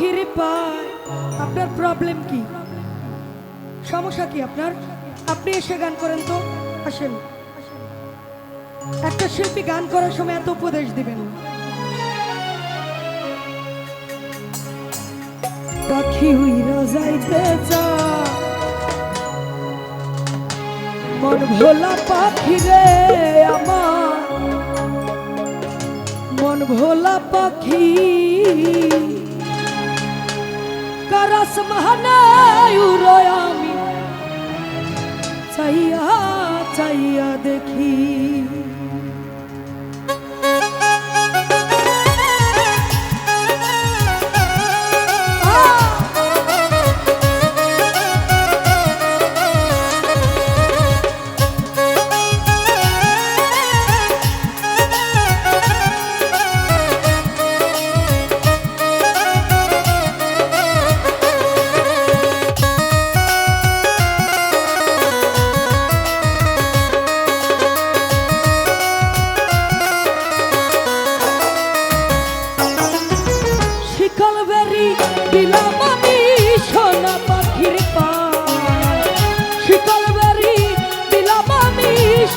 খিরি পায়। আপনার প্রবলেম কি? সমস্যা কি আপনার? আপনি এসে গান করেন তো, আসেন। একটা শিল্পী গান করার সময় এত উপদেশ দিবেন। পাখি উইরা যাইতে চা। মন ভোলা পাখি রে আমার। মন ভোলা পাখি। কারাস মহানায় উড়য় আমি চাইয়া চাইয়া দেখি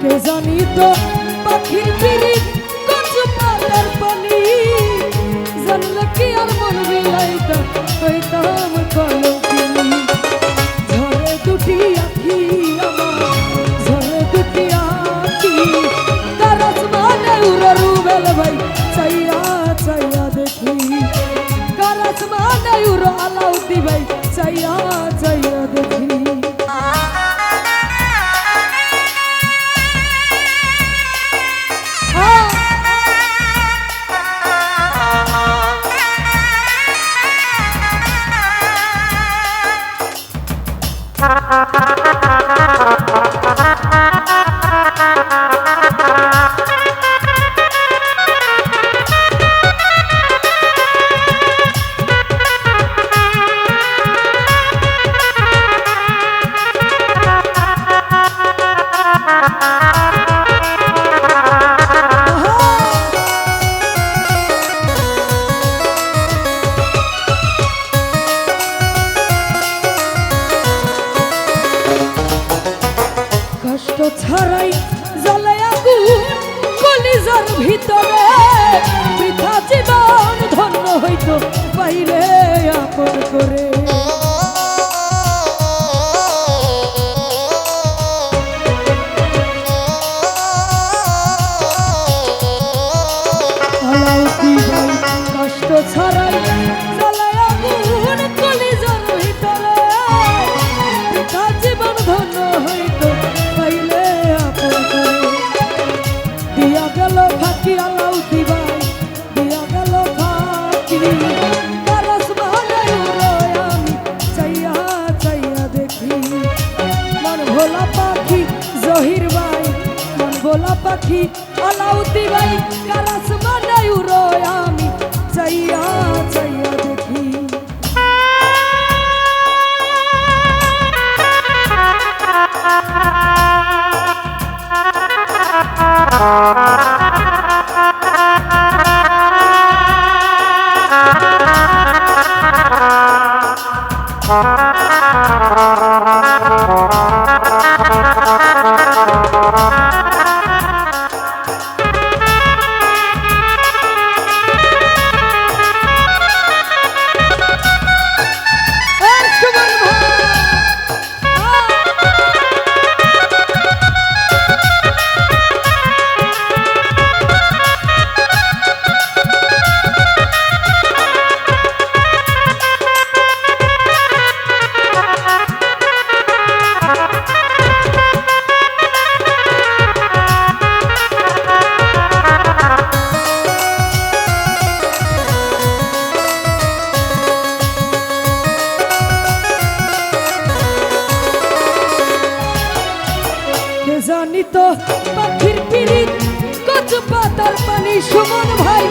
কে জানি তো? correr. ঢলাউতি ভাই কারাস বানাই উড়ো আমি চাইয়া চাইয়া দেখি Ah তো পাখির পিড়িত কচু পাতার পানি সুমন ভাই।